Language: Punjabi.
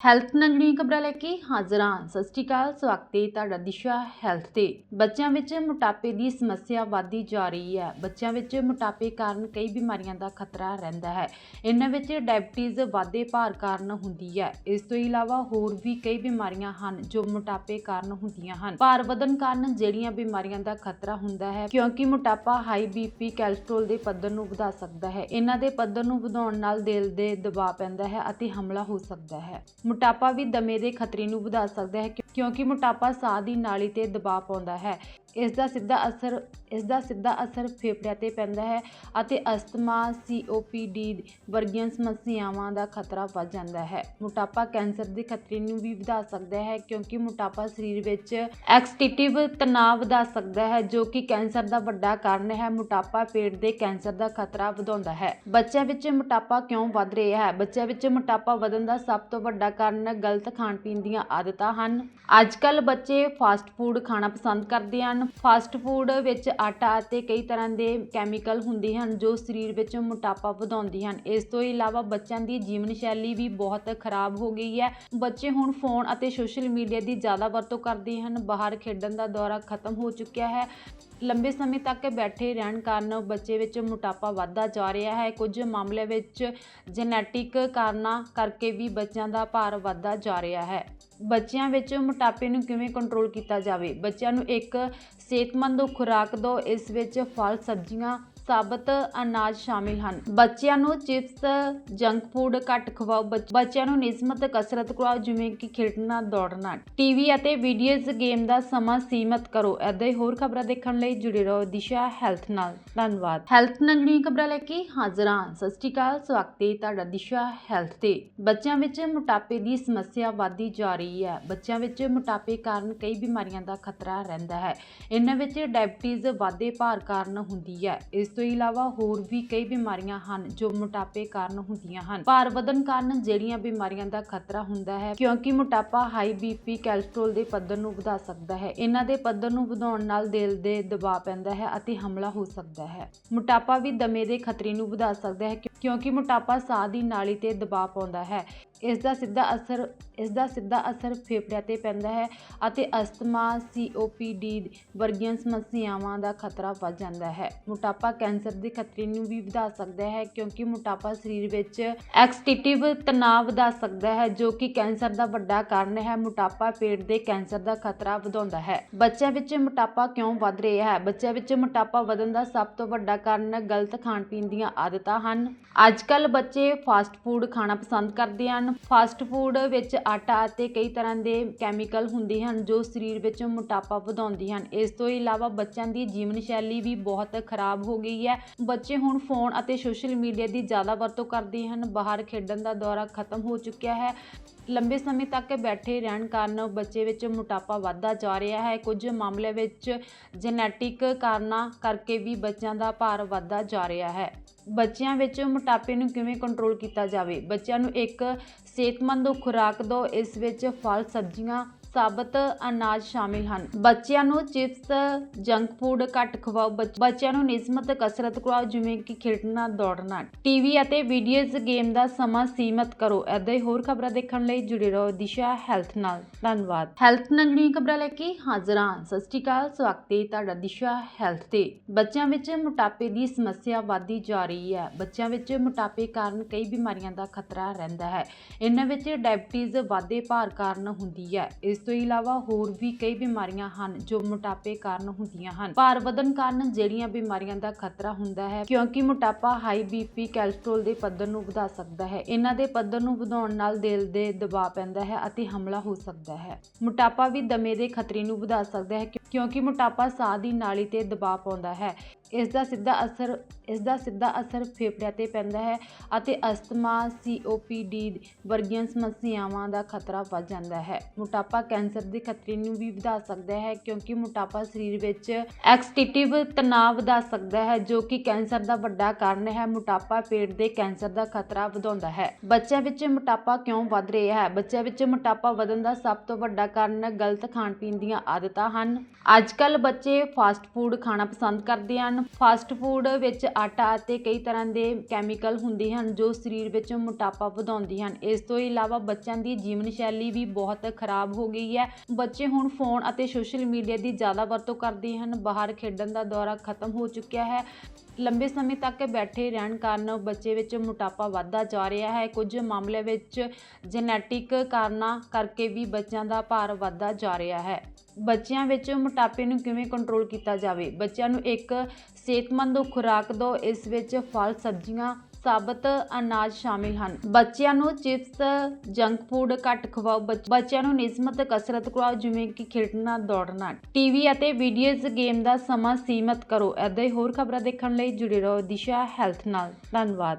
ਹੈਲਥ ਨਾਲ ਖਬਰਾਂ ਲੈ ਕੇ ਹਾਜ਼ਰ ਹਾਂ। ਸਤਿ ਸ਼੍ਰੀ ਅਕਾਲ, ਸਵਾਗਤ ਹੈ ਤੁਹਾਡਾ ਦਿਸ਼ਾ ਹੈਲਥ ਤੇ। ਬੱਚਿਆਂ ਵਿੱਚ ਮੋਟਾਪੇ ਦੀ ਸਮੱਸਿਆ ਵਧਦੀ ਜਾ ਰਹੀ ਹੈ। ਬੱਚਿਆਂ ਵਿੱਚ ਮੋਟਾਪੇ ਕਾਰਨ ਕਈ ਬਿਮਾਰੀਆਂ ਦਾ ਖਤਰਾ ਰਹਿੰਦਾ ਹੈ। ਇਹਨਾਂ ਵਿੱਚ ਡਾਇਬਟੀਜ਼ ਵਾਧੇ ਭਾਰ ਕਾਰਨ ਹੁੰਦੀ ਹੈ। ਇਸ ਤੋਂ ਇਲਾਵਾ ਹੋਰ ਵੀ ਕਈ ਬਿਮਾਰੀਆਂ ਹਨ ਜੋ ਮੋਟਾਪੇ ਕਾਰਨ ਹੁੰਦੀਆਂ ਹਨ। ਭਾਰ ਵਧਣ ਕਾਰਨ ਜਿਹੜੀਆਂ ਬਿਮਾਰੀਆਂ ਦਾ ਖਤਰਾ ਹੁੰਦਾ ਹੈ, ਕਿਉਂਕਿ ਮੋਟਾਪਾ ਹਾਈ ਬੀਪੀ ਕੋਲੇਸਟ੍ਰੋਲ ਦੇ ਪੱਧਰ ਨੂੰ ਵਧਾ ਸਕਦਾ ਹੈ। ਇਹਨਾਂ ਦੇ ਪੱਧਰ ਨੂੰ ਵਧਾਉਣ ਨਾਲ ਦਿਲ ਦੇ ਦਬਾਅ ਪੈਂਦਾ ਹੈ ਅਤੇ ਹਮਲਾ ਹੋ ਸਕਦਾ ਹੈ। ਮੋਟਾਪਾ ਵੀ ਦਮੇ ਦੇ ਖਤਰੇ ਨੂੰ ਵਧਾ ਸਕਦਾ ਹੈ ਕਿਉਂਕਿ ਮੋਟਾਪਾ ਸਾਹ ਦੀ ਨਾਲੀ ਤੇ ਦਬਾਅ ਪਾਉਂਦਾ ਹੈ। ਇਸ ਦਾ ਸਿੱਧਾ ਅਸਰ ਇਸ ਦਾ ਸਿੱਧਾ ਅਸਰ ਫੇਫੜਿਆਂ ਤੇ ਪੈਂਦਾ ਹੈ ਅਤੇ ਅਸਥਮਾ ਸੀਓਪੀਡੀ ਵਰਗੀਆਂ ਸਮੱਸਿਆਵਾਂ ਦਾ ਖਤਰਾ ਵੱਧ ਜਾਂਦਾ ਹੈ। ਮੋਟਾਪਾ ਕੈਂਸਰ ਦੇ ਖਤਰੇ ਨੂੰ ਵੀ ਵਧਾ ਸਕਦਾ ਹੈ ਕਿਉਂਕਿ ਮੋਟਾਪਾ ਸਰੀਰ ਵਿੱਚ ਐਕਸਟੀਟਿਵ ਤਣਾਅ ਵਧਾ ਸਕਦਾ ਹੈ ਜੋ ਕਿ ਕੈਂਸਰ ਦਾ ਵੱਡਾ ਕਾਰਨ ਹੈ। ਮੋਟਾਪਾ ਪੇਟ ਦੇ ਕੈਂਸਰ ਦਾ ਖਤਰਾ ਵਧਾਉਂਦਾ ਹੈ। ਬੱਚਿਆਂ ਵਿੱਚ ਮੋਟਾਪਾ ਕਿਉਂ ਵੱਧ ਰਿਹਾ ਹੈ? ਬੱਚਿਆਂ ਵਿੱਚ ਮੋਟਾਪਾ ਵਧਣ ਦਾ ਸਭ ਤੋਂ ਵੱਡਾ ਕਾਰਨ ਗਲਤ ਖਾਣ ਪੀਣ ਦੀਆਂ ਆਦਤਾਂ ਹਨ। ਅੱਜ ਕੱਲ ਬੱਚੇ ਫਾਸਟ ਫੂਡ ਖਾਣਾ ਪਸੰਦ ਕਰਦੇ ਹਨ। ਫਾਸਟ ਫੂਡ ਵਿੱਚ ਆਟਾ ਅਤੇ ਕਈ ਤਰ੍ਹਾਂ ਦੇ ਕੈਮੀਕਲ ਹੁੰਦੇ ਹਨ ਜੋ ਸਰੀਰ ਵਿੱਚ ਮੋਟਾਪਾ ਵਧਾਉਂਦੇ ਹਨ। ਇਸ ਤੋਂ ਇਲਾਵਾ ਬੱਚਿਆਂ ਦੀ ਜੀਵਨ ਸ਼ੈਲੀ ਵੀ ਬਹੁਤ ਖਰਾਬ ਹੋ ਗਈ ਹੈ। ਬੱਚੇ ਹੁਣ ਫੋਨ ਅਤੇ ਸੋਸ਼ਲ ਮੀਡੀਆ ਦੀ ਜ਼ਿਆਦਾ ਵਰਤੋਂ ਕਰਦੇ ਹਨ। ਬਾਹਰ ਖੇਡਣ ਦਾ ਦੌਰਾ ਖਤਮ ਹੋ ਚੁੱਕਿਆ ਹੈ। ਲੰਬੇ ਸਮੇਂ ਤੱਕ ਬੈਠੇ ਰਹਿਣ ਕਾਰਨ ਬੱਚੇ ਵਿੱਚ ਮੋਟਾਪਾ ਵੱਧਦਾ ਜਾ ਰਿਹਾ ਹੈ। ਕੁਝ ਮਾਮਲਿਆਂ ਵਿੱਚ ਜੈਨੇਟਿਕ ਕਾਰਨਾਂ ਕਰਕੇ ਵੀ ਬੱਚਿਆਂ ਦਾ ਭਾਰ ਵੱਧਦਾ ਜਾ ਰਿਹਾ ਹੈ। ਬੱਚਿਆਂ ਵਿੱਚ ਮੋਟਾਪੇ ਨੂੰ ਕਿਵੇਂ ਕੰਟਰੋਲ ਕੀਤਾ ਜਾਵੇ? ਬੱਚਿਆਂ ਨੂੰ ਇੱਕ ਸਿਹਤਮੰਦ ਖੁਰਾਕ ਦਿਓ, ਇਸ ਵਿੱਚ ਫਲ, ਸਬਜ਼ੀਆਂ ਸਾਬਤ ਅਨਾਜ ਸ਼ਾਮਿਲ ਹਨ। ਬੱਚਿਆਂ ਨੂੰ ਚਿਪਸ, ਜੰਕ ਫੂਡ ਘੱਟ ਖਵਾਓ। ਬੱਚ- ਬੱਚਿਆਂ ਨੂੰ ਨਿਯਮਤ ਕਸਰਤ ਕਰਵਾਓ, ਜਿਵੇਂ ਕਿ ਖੇਡਣਾ, ਦੌੜਨਾ। ਟੀਵੀ ਅਤੇ ਵੀਡੀਓਜ਼ ਗੇਮ ਦਾ ਸਮਾਂ ਸੀਮਤ ਕਰੋ। ਐਦਾਂ ਹੀ ਹੋਰ ਖਬਰਾਂ ਦੇਖਣ ਲਈ ਜੁੜੇ ਰਹੋ ਦਿਸ਼ਾ ਹੈਲਥ ਨਾਲ। ਧੰਨਵਾਦ। ਹੈਲਥ ਨਾਲ ਜੁੜੀਆਂ ਖਬਰਾਂ ਲੈ ਕੇ ਹਾਜ਼ਰ ਹਾਂ। ਸਤਿ ਸ਼੍ਰੀ ਅਕਾਲ, ਸਵਾਗਤ ਹੈ ਤੁਹਾਡਾ ਦਿਸ਼ਾ ਹੈਲਥ ਤੇ। ਬੱਚਿਆਂ ਵਿੱਚ ਮੋਟਾਪੇ ਦੀ ਸਮੱਸਿਆ ਵਧਦੀ ਜਾ ਰਹੀ ਹੈ। ਬੱਚਿਆਂ ਵਿੱਚ ਮੋਟਾਪੇ ਕਾਰਨ ਕਈ ਬਿਮਾਰੀਆਂ ਦਾ ਖਤਰਾ ਰਹਿੰਦਾ ਹੈ। ਇਹਨਾਂ ਵਿੱਚ ਡਾਇਬਟੀਜ਼ ਵਾਧੇ ਭਾਰ ਕਾਰਨ ਹੁੰਦੀ ਹੈ। ਇਸ ਤੋਂ ਇਲਾਵਾ ਹੋਰ ਵੀ ਕਈ ਬਿਮਾਰੀਆਂ ਹਨ ਜੋ ਮੋਟਾਪੇ ਕਾਰਨ ਹੁੰਦੀਆਂ ਹਨ। ਭਾਰ ਵਧਣ ਕਾਰਨ ਜਿਹੜੀਆਂ ਬਿਮਾਰੀਆਂ ਦਾ ਖਤਰਾ ਹੁੰਦਾ ਹੈ, ਕਿਉਂਕਿ ਮੋਟਾਪਾ ਹਾਈ ਬੀਪੀ ਕੋਲੇਸਟ੍ਰੋਲ ਦੇ ਪੱਧਰ ਨੂੰ ਵਧਾ ਸਕਦਾ ਹੈ। ਇਹਨਾਂ ਦੇ ਪੱਧਰ ਨੂੰ ਵਧਾਉਣ ਨਾਲ ਦਿਲ ਦੇ ਦਬਾਅ ਪੈਂਦਾ ਹੈ ਅਤੇ ਹਮਲਾ ਹੋ ਸਕਦਾ ਹੈ। ਮੋਟਾਪਾ ਵੀ ਦਮੇ ਦੇ ਖਤਰੇ ਨੂੰ ਵਧਾ ਸਕਦਾ ਹੈ ਕਿਉਂ- ਕਿਉਂਕਿ ਮੋਟਾਪਾ ਸਾਹ ਦੀ ਨਾਲੀ ਤੇ ਦਬਾਅ ਪਾਉਂਦਾ ਹੈ। ਇਸ ਦਾ ਸਿੱਧਾ ਅਸਰ, ਇਸ ਦਾ ਸਿੱਧਾ ਅਸਰ ਫੇਫੜਿਆਂ ਤੇ ਪੈਂਦਾ ਹੈ ਅਤੇ ਅਸਥਮਾ ਸੀਓਪੀਡੀ ਵਰਗੀਆਂ ਸਮੱਸਿਆਵਾਂ ਦਾ ਖਤਰਾ ਵੱਧ ਜਾਂਦਾ ਹੈ। ਮੋਟਾਪਾ ਕੈਂਸਰ ਦੇ ਖਤਰੇ ਨੂੰ ਵੀ ਵਧਾ ਸਕਦਾ ਹੈ ਕਿਉਂਕਿ ਮੋਟਾਪਾ ਸਰੀਰ ਵਿੱਚ ਐਕਸਟੀਟਿਵ ਤਣਾਅ ਵਧਾ ਸਕਦਾ ਹੈ ਜੋ ਕਿ ਕੈਂਸਰ ਦਾ ਵੱਡਾ ਕਾਰਨ ਹੈ। ਮੋਟਾਪਾ ਪੇਟ ਦੇ ਕੈਂਸਰ ਦਾ ਖਤਰਾ ਵਧਾਉਂਦਾ ਹੈ। ਬੱਚਿਆਂ ਵਿੱਚ ਮੋਟਾਪਾ ਕਿਉਂ ਵੱਧ ਰਿਹਾ ਹੈ? ਬੱਚਿਆਂ ਵਿੱਚ ਮੋਟਾਪਾ ਵਧਣ ਦਾ ਸਭ ਤੋਂ ਵੱਡਾ ਕਾਰਨ ਗਲਤ ਖਾਣ ਪੀਣ ਦੀਆਂ ਆਦਤਾਂ ਹਨ। ਅੱਜ ਕੱਲ ਬੱਚੇ ਫਾਸਟ ਫੂਡ ਖਾਣਾ ਪਸੰਦ ਕਰਦੇ ਹਨ। ਫਾਸਟ ਫੂਡ ਵਿੱਚ ਆਟਾ ਅਤੇ ਕਈ ਤਰ੍ਹਾਂ ਦੇ ਕੈਮੀਕਲ ਹੁੰਦੇ ਹਨ ਜੋ ਸਰੀਰ ਵਿੱਚ ਮੋਟਾਪਾ ਵਧਾਉਂਦੇ ਹਨ। ਇਸ ਤੋਂ ਇਲਾਵਾ ਬੱਚਿਆਂ ਦੀ ਜੀਵਨ ਸ਼ੈਲੀ ਵੀ ਬਹੁਤ ਖਰਾਬ ਹੋ ਗਈ ਹੈ। ਬੱਚੇ ਹੁਣ ਫੋਨ ਅਤੇ ਸੋਸ਼ਲ ਮੀਡੀਆ ਦੀ ਜ਼ਿਆਦਾ ਵਰਤੋਂ ਕਰਦੇ ਹਨ। ਬਾਹਰ ਖੇਡਣ ਦਾ ਦੌਰਾ ਖਤਮ ਹੋ ਚੁੱਕਿਆ ਹੈ। ਲੰਬੇ ਸਮੇਂ ਤੱਕ ਬੈਠੇ ਰਹਿਣ ਕਾਰਨ ਬੱਚੇ ਵਿੱਚ ਮੋਟਾਪਾ ਵੱਧਦਾ ਜਾ ਰਿਹਾ ਹੈ। ਕੁਝ ਮਾਮਲਿਆਂ ਵਿੱਚ ਜੈਨੇਟਿਕ ਕਾਰਨਾਂ ਕਰਕੇ ਵੀ ਬੱਚਿਆਂ ਦਾ ਭਾਰ ਵੱਧਦਾ ਜਾ ਰਿਹਾ ਹੈ। ਬੱਚਿਆਂ ਵਿੱਚ ਮੋਟਾਪੇ ਨੂੰ ਕਿਵੇਂ ਕੰਟਰੋਲ ਕੀਤਾ ਜਾਵੇ? ਬੱਚਿਆਂ ਨੂੰ ਇੱਕ ਸਿਹਤਮੰਦ ਖੁਰਾਕ ਦਿਓ, ਇਸ ਵਿੱਚ ਫਲ, ਸਬਜ਼ੀਆਂ ਸਾਬਤ ਅਨਾਜ ਸ਼ਾਮਿਲ ਹਨ। ਬੱਚਿਆਂ ਨੂੰ ਚਿਪਸ, ਜੰਕ ਫੂਡ ਘੱਟ ਖਵਾਓ। ਬੱਚ- ਬੱਚਿਆਂ ਨੂੰ ਨਿਯਮਤ ਕਸਰਤ ਕਰਵਾਓ, ਜਿਵੇਂ ਕਿ ਖੇਡਣਾ, ਦੌੜਨਾ। ਟੀਵੀ ਅਤੇ ਵੀਡੀਓਜ਼ ਗੇਮ ਦਾ ਸਮਾਂ ਸੀਮਤ ਕਰੋ। ਐਦਾਂ ਹੀ ਹੋਰ ਖਬਰਾਂ ਦੇਖਣ ਲਈ ਜੁੜੇ ਰਹੋ ਦਿਸ਼ਾ ਹੈਲਥ ਨਾਲ। ਧੰਨਵਾਦ। ਹੈਲਥ ਨਾਲ ਜੁੜੀਆਂ ਖਬਰਾਂ ਲੈ ਕੇ ਹਾਜ਼ਰ ਹਾਂ। ਸਤਿ ਸ਼੍ਰੀ ਅਕਾਲ, ਸਵਾਗਤ ਹੈ ਤੁਹਾਡਾ ਦਿਸ਼ਾ ਹੈਲਥ ਤੇ। ਬੱਚਿਆਂ ਵਿੱਚ ਮੋਟਾਪੇ ਦੀ ਸਮੱਸਿਆ ਵਧਦੀ ਜਾ ਰਹੀ ਹੈ। ਬੱਚਿਆਂ ਵਿੱਚ ਮੋਟਾਪੇ ਕਾਰਨ ਕਈ ਬਿਮਾਰੀਆਂ ਦਾ ਖਤਰਾ ਰਹਿੰਦਾ ਹੈ। ਇਹਨਾਂ ਵਿੱਚ ਡਾਇਬਟੀਜ਼ ਵਾਧੇ ਭਾਰ ਕਾਰਨ ਹੁੰਦੀ ਹੈ। ਇਸ ਇਸ ਤੋਂ ਇਲਾਵਾ ਹੋਰ ਵੀ ਕਈ ਬਿਮਾਰੀਆਂ ਹਨ ਜੋ ਮੋਟਾਪੇ ਕਾਰਨ ਹੁੰਦੀਆਂ ਹਨ। ਭਾਰ ਵਧਣ ਕਾਰਨ ਜਿਹੜੀਆਂ ਬਿਮਾਰੀਆਂ ਦਾ ਖਤਰਾ ਹੁੰਦਾ ਹੈ, ਕਿਉਂਕਿ ਮੋਟਾਪਾ ਹਾਈ ਬੀਪੀ ਕੋਲੇਸਟ੍ਰੋਲ ਦੇ ਪੱਧਰ ਨੂੰ ਵਧਾ ਸਕਦਾ ਹੈ। ਇਹਨਾਂ ਦੇ ਪੱਧਰ ਨੂੰ ਵਧਾਉਣ ਨਾਲ ਦਿਲ ਦੇ ਦਬਾਅ ਪੈਂਦਾ ਹੈ ਅਤੇ ਹਮਲਾ ਹੋ ਸਕਦਾ ਹੈ। ਮੋਟਾਪਾ ਵੀ ਦਮੇ ਦੇ ਖਤਰੇ ਨੂੰ ਵਧਾ ਸਕਦਾ ਹੈ ਕਿਉਂਕਿ ਮੋਟਾਪਾ ਸਾਹ ਦੀ ਨਾਲੀ ਤੇ ਦਬਾਅ ਪਾਉਂਦਾ ਹੈ। ਇਸ ਦਾ ਸਿੱਧਾ ਅਸਰ, ਇਸ ਦਾ ਸਿੱਧਾ ਅਸਰ ਫੇਫੜਿਆਂ ਤੇ ਪੈਂਦਾ ਹੈ ਅਤੇ ਅਸਥਮਾ ਸੀਓਪੀਡੀ ਵਰਗੀਆਂ ਸਮੱਸਿਆਵਾਂ ਦਾ ਖਤਰਾ ਵੱਧ ਜਾਂਦਾ ਹੈ। ਮੋਟਾਪਾ ਕੈਂਸਰ ਦੇ ਖਤਰੇ ਨੂੰ ਵੀ ਵਧਾ ਸਕਦਾ ਹੈ ਕਿਉਂਕਿ ਮੋਟਾਪਾ ਸਰੀਰ ਵਿੱਚ ਐਕਸਟੀਟਿਵ ਤਣਾਅ ਵਧਾ ਸਕਦਾ ਹੈ ਜੋ ਕਿ ਕੈਂਸਰ ਦਾ ਵੱਡਾ ਕਾਰਨ ਹੈ। ਮੋਟਾਪਾ ਪੇਟ ਦੇ ਕੈਂਸਰ ਦਾ ਖਤਰਾ ਵਧਾਉਂਦਾ ਹੈ। ਬੱਚਿਆਂ ਵਿੱਚ ਮੋਟਾਪਾ ਕਿਉਂ ਵੱਧ ਰਿਹਾ ਹੈ? ਬੱਚਿਆਂ ਵਿੱਚ ਮੋਟਾਪਾ ਵਧਣ ਦਾ ਸਭ ਤੋਂ ਵੱਡਾ ਕਾਰਨ ਗਲਤ ਖਾਣ ਪੀਣ ਦੀਆਂ ਆਦਤਾਂ ਹਨ। ਅੱਜ ਕੱਲ ਬੱਚੇ ਫਾਸਟ ਫੂਡ ਖਾਣਾ ਪਸੰਦ ਕਰਦੇ ਹਨ। ਹਨ। ਫਾਸਟ ਫੂਡ ਵਿੱਚ ਆਟਾ ਅਤੇ ਕਈ ਤਰ੍ਹਾਂ ਦੇ ਕੈਮੀਕਲ ਹੁੰਦੇ ਹਨ ਜੋ ਸਰੀਰ ਵਿੱਚ ਮੋਟਾਪਾ ਵਧਾਉਂਦੇ ਹਨ। ਇਸ ਤੋਂ ਇਲਾਵਾ ਬੱਚਿਆਂ ਦੀ ਜੀਵਨ ਸ਼ੈਲੀ ਵੀ ਬਹੁਤ ਖਰਾਬ ਹੋ ਗਈ ਹੈ। ਬੱਚੇ ਹੁਣ ਫੋਨ ਅਤੇ ਸੋਸ਼ਲ ਮੀਡੀਆ ਦੀ ਜ਼ਿਆਦਾ ਵਰਤੋਂ ਕਰਦੇ ਹਨ। ਬਾਹਰ ਖੇਡਣ ਦਾ ਦੌਰਾ ਖਤਮ ਹੋ ਚੁੱਕਿਆ ਹੈ। ਲੰਬੇ ਸਮੇਂ ਤੱਕ ਬੈਠੇ ਰਹਿਣ ਕਾਰਨ ਬੱਚੇ ਵਿੱਚ ਮੋਟਾਪਾ ਵੱਧਦਾ ਜਾ ਰਿਹਾ ਹੈ। ਕੁਝ ਮਾਮਲਿਆਂ ਵਿੱਚ ਜੈਨੇਟਿਕ ਕਾਰਨਾਂ ਕਰਕੇ ਵੀ ਬੱਚਿਆਂ ਦਾ ਭਾਰ ਵੱਧਦਾ ਜਾ ਰਿਹਾ ਹੈ। ਬੱਚਿਆਂ ਵਿੱਚ ਮੋਟਾਪੇ ਨੂੰ ਕਿਵੇਂ ਕੰਟਰੋਲ ਕੀਤਾ ਜਾਵੇ? ਬੱਚਿਆਂ ਨੂੰ ਇੱਕ ਸਿਹਤਮੰਦ ਖੁਰਾਕ ਦਿਓ, ਇਸ ਵਿੱਚ ਫਲ, ਸਬਜ਼ੀਆਂ, ਸਾਬਤ ਅਨਾਜ ਸ਼ਾਮਿਲ ਹਨ। ਬੱਚਿਆਂ ਨੂੰ ਚਿਪਸ ਜੰਕ ਫੂਡ ਘੱਟ ਖਵਾਓ। ਬੱਚ- ਬੱਚਿਆਂ ਨੂੰ ਨਿਯਮਤ ਕਸਰਤ ਕਰਵਾਓ, ਜਿਵੇਂ ਕਿ ਖੇਡਣਾ, ਦੌੜਨਾ। ਟੀਵੀ ਅਤੇ ਵੀਡੀਓਜ਼ ਗੇਮ ਦਾ ਸਮਾਂ ਸੀਮਤ ਕਰੋ। ਏਦਾਂ ਹੀ ਹੋਰ ਖਬਰਾਂ ਦੇਖਣ ਲਈ ਜੁੜੇ ਰਹੋ ਦਿਸ਼ਾ ਹੈਲਥ ਨਾਲ। ਧੰਨਵਾਦ।